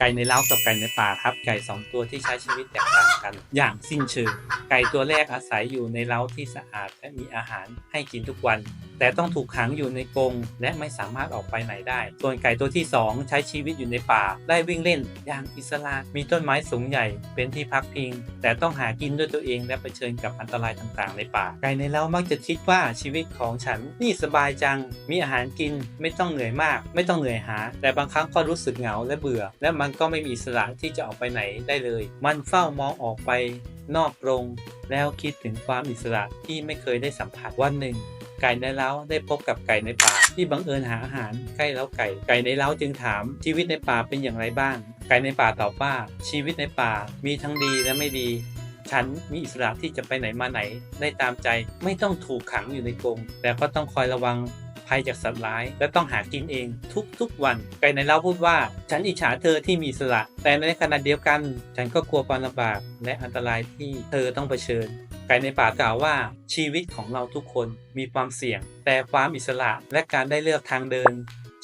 ไก่ในเล้ากับไก่ในป่าครับ ไก่สองตัวที่ใช้ชีวิตแตกต่างกัน อย่างสิ้นเชิงไก่ตัวแรกอาศัยอยู่ในเล้าที่สะอาดและมีอาหารให้กินทุกวัน แต่ต้องถูกขังอยู่ในกรงและไม่สามารถออกไปไหนได้ ส่วนไก่ตัวที่ 2 ใช้ชีวิตอยู่ในป่า ได้วิ่งเล่นอย่างอิสระมีต้นไม้สูงใหญ่เป็นที่พักพิง แต่ต้องหากินด้วยตัวเองและเผชิญกับอันตรายต่างๆ ในป่า ไก่ในเล้ามักจะคิดว่าชีวิตของฉันนี่สบายจัง มีอาหารกินไม่ต้องเหนื่อยมาก ไม่ต้องเหนื่อยหา แต่บางครั้งก็รู้สึกเหงาและเบื่อ และมันก็ไม่มีอิสระที่จะออกไปไหนได้เลย มันเฝ้ามองออกไปนอกกรงแล้วคิดถึงความอิสระที่ไม่เคยได้สัมผัสวันหนึ่ง ไก่ในเล้าได้พบกับไก่ในป่า ที่บังเอิญหาอาหารใกล้เล้าไก่ ไก่ในเล้าจึงถามชีวิตในป่าเป็นอย่างไรบ้าง ไก่ในป่าตอบว่าชีวิตในป่ามีทั้งดีและไม่ดี ฉันมีอิสระที่จะไปไหนมาไหนได้ตามใจ ไม่ต้องถูกขังอยู่ในกรงแต่ก็ต้องคอยระวัง ภัยจากสัตว์ร้าย และต้องหากินเองทุกๆวัน ไก่ในเล้าพูดว่า ฉันอิจฉาเธอที่มีสระแต่ในขณะเดียวกัน ฉันก็กลัวความลำบากและอันตรายที่เธอต้องเผชิญ ไก่ในป่ากล่าวว่า ชีวิตของเราทุกคนมีความเสี่ยง แต่ความอิสระและการได้เลือกทางเดิน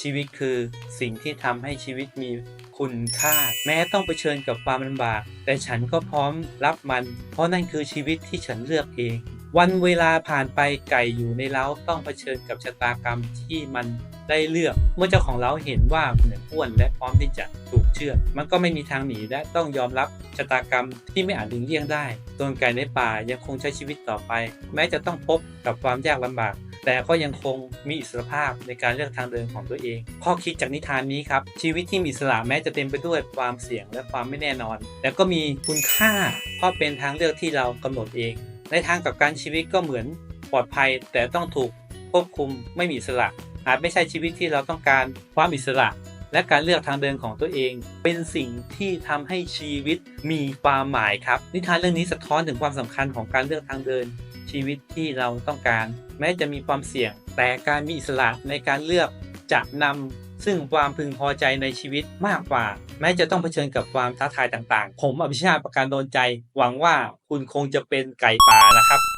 ชีวิตคือสิ่งที่ทำให้ชีวิตมีคุณค่าแม้ต้องเผชิญกับความลำบาก แต่ฉันก็พร้อมรับมัน เพราะนั่นคือชีวิตที่ฉันเลือกเอง วันเวลาผ่านไปไก่อยู่ในเล้าต้องเผชิญกับชะตากรรมที่มันได้เลือก เมื่อเจ้าของเล้าเห็นว่าเหนื่อยอ้วนและพร้อมที่จะถูกเชื่อดมันก็ไม่มีทางหนีและต้องยอมรับชะตากรรมที่ไม่อาจหลีกเลี่ยงได้ตัวไก่ในป่ายังคงใช้ชีวิตต่อไป แม้จะต้องพบกับความยากลำบาก แต่ก็ยังคงมีอิสรภาพในการเลือกทางเดินของตัวเอง ข้อคิดจากนิทานนี้ครับ ชีวิตที่มีอิสระแม้จะเต็มไปด้วยความเสี่ยงและความไม่แน่นอน แต่ก็มีคุณค่าเพราะเป็นทางเลือกที่เรากำหนดเอง ในทางกับการชีวิตก็เหมือนปลอดภัยแต่ต้องถูกควบคุมไม่มีอิสระ อาจไม่ใช่ชีวิตที่เราต้องการความอิสระ และการเลือกทางเดินของตัวเอง เป็นสิ่งที่ทำให้ชีวิตมีความหมายครับ นิทานเรื่องนี้สะท้อนถึงความสำคัญของการเลือกทางเดิน ชีวิตที่เราต้องการ แม้จะมีความเสี่ยง แต่การมีอิสระในการเลือกจะนำ ซึ่งความพึงพอใจในชีวิตมากกว่า แม้จะต้องเผชิญกับความท้าทายต่างๆ ผมอภิชาติประการโดนใจ หวังว่าคุณคงจะเป็นไก่ป่านะครับ